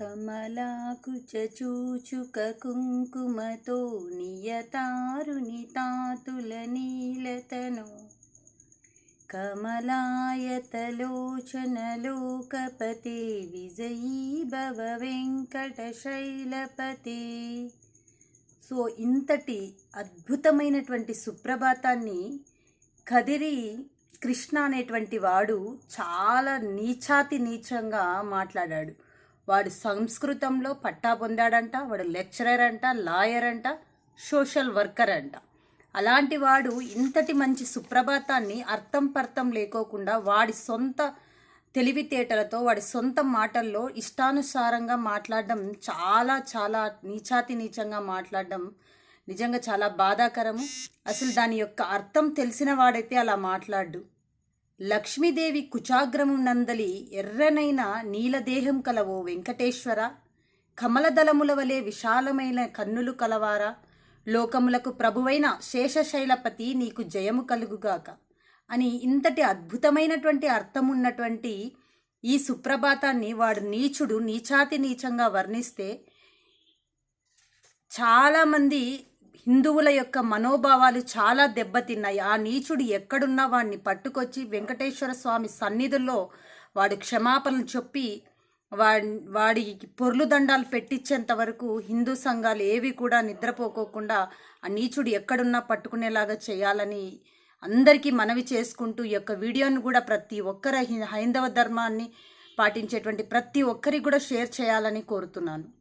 కమలాకుచూచుక కుంకుమతో నియతారుని తాతుల నీలతను. కమలాయతలోచనలోకపతి విజయీ భవ వెంకటశైలపతి సో ఇంతటి అద్భుతమైనటువంటి సుప్రభాతాన్ని కదిరి కృష్ణ అనేటువంటి వాడు చాలా నీచాతి నీచంగా మాట్లాడాడు. వాడు సంస్కృతంలో పట్టా పొందాడంట వాడు లెక్చరర్ అంట లాయర్ అంట సోషల్ వర్కర్ అంట. అలాంటి వాడు ఇంతటి మంచి సుప్రభాతాన్ని అర్థం పర్థం లేకోకుండా వాడి సొంత తెలివితేటలతో వాడి సొంత మాటల్లో ఇష్టానుసారంగా మాట్లాడడం చాలా చాలా నీచాతి నీచంగా మాట్లాడడం నిజంగా చాలా బాధాకరము. అసలు దాని యొక్క అర్థం తెలిసిన వాడైతే అలా మాట్లాడు. లక్ష్మీదేవి కుచాగ్రము నందలి ఎర్రనైన నీలదేహం కలవో వెంకటేశ్వర. కమలదళముల వలె విశాలమైన కన్నులు కలవారా. లోకములకు ప్రభువైన శేషశైలపతి నీకు జయము కలుగుగాక అని ఇంతటి అద్భుతమైనటువంటి అర్థం ఉన్నటువంటి ఈ సుప్రభాతాన్ని వాడు నీచుడు నీచాతి నీచంగా వర్ణిస్తే చాలామంది హిందువుల యొక్క మనోభావాలు చాలా దెబ్బతిన్నాయి. ఆ నీచుడు ఎక్కడున్నా వాడిని పట్టుకొచ్చి వెంకటేశ్వర స్వామి సన్నిధుల్లో వాడు క్షమాపణలు చెప్పి వాడి వాడికి పొర్లు దండాలు పెట్టించేంత వరకు హిందూ సంఘాలు ఏవి కూడా నిద్రపోకోకుండా ఆ నీచుడు ఎక్కడున్నా పట్టుకునేలాగా చేయాలని అందరికీ మనవి చేసుకుంటూ ఈ యొక్క వీడియోను కూడా ప్రతి ఒక్కరి హైందవ ధర్మాన్ని పాటించేటువంటి ప్రతి ఒక్కరికి కూడా షేర్ చేయాలని కోరుతున్నాను.